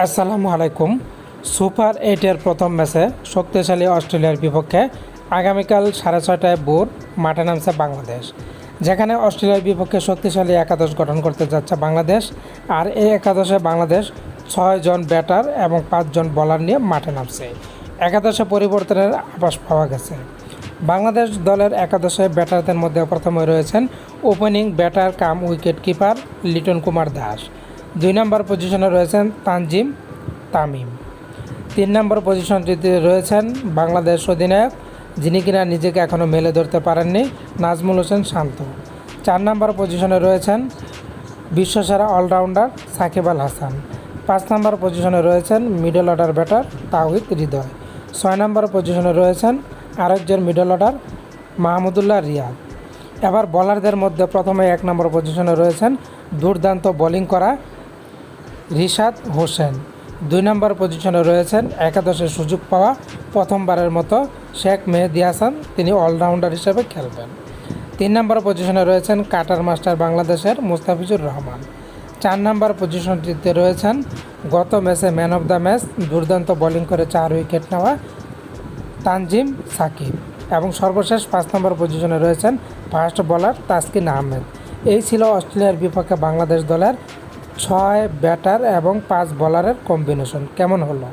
আসসালামু আলাইকুম। সুপার এইটের প্রথম ম্যাচে শক্তিশালী অস্ট্রেলিয়ার বিপক্ষে আগামীকাল সাড়ে ছয়টায় ভোর মাঠে নামছে বাংলাদেশ। যেখানে অস্ট্রেলিয়ার বিপক্ষে শক্তিশালী একাদশ গঠন করতে যাচ্ছে বাংলাদেশ। আর এই একাদশে বাংলাদেশ ছয়জন ব্যাটার এবং পাঁচজন বলার নিয়ে মাঠে নামছে। একাদশে পরিবর্তনের আভাস পাওয়া গেছে। বাংলাদেশ দলের একাদশে ব্যাটারদের মধ্যে প্রথমে রয়েছেন opening batter cum wicket keeper Liton Kumar Das. দুই নম্বর পজিশনে রয়েছেন তানজিম তামিম। তিন নম্বর পজিশনটিতে রয়েছেন বাংলাদেশ অধিনায়ক, যিনি কিনা নিজেকে এখনও মেলে ধরতে পারেননি, নাজমুল হোসেন শান্ত। চার নম্বর পজিশনে রয়েছেন বিশ্বসেরা অলরাউন্ডার সাকিব আল হাসান। পাঁচ নম্বর পজিশনে রয়েছেন middle order batter Towhid Hridoy. ছয় নম্বর পজিশনে রয়েছেন আরেকজন মিডল অর্ডার মাহমুদুল্লাহ রিয়াদ। এবার বলারদের মধ্যে প্রথমে এক নম্বর পজিশনে রয়েছেন দুর্দান্ত বোলিং করা রিশাদ হোসেন। দুই নম্বর পজিশনে রয়েছেন একাদশের সুযোগ পাওয়া প্রথমবারের মতো শেখ মেহেদি হাসান। তিনি অলরাউন্ডার হিসেবে খেলবেন। তিন নম্বর পজিশনে রয়েছেন কাটার মাস্টার বাংলাদেশের মুস্তাফিজুর রহমান। চার নম্বর পজিশনটিতে রয়েছেন গত ম্যাচে ম্যান অফ দ্য ম্যাচ দুর্দান্ত বোলিং করে চার উইকেট নেওয়া তানজিম সাকিব এবং সর্বশেষ পাঁচ নম্বর পজিশনে রয়েছেন ফাস্ট বোলার তাসকিন আহমেদ। এই ছিল অস্ট্রেলিয়ার বিপক্ষে বাংলাদেশ দলের ছয় ব্যাটার এবং পাঁচ বলারের কম্বিনেশন। কেমন হলো?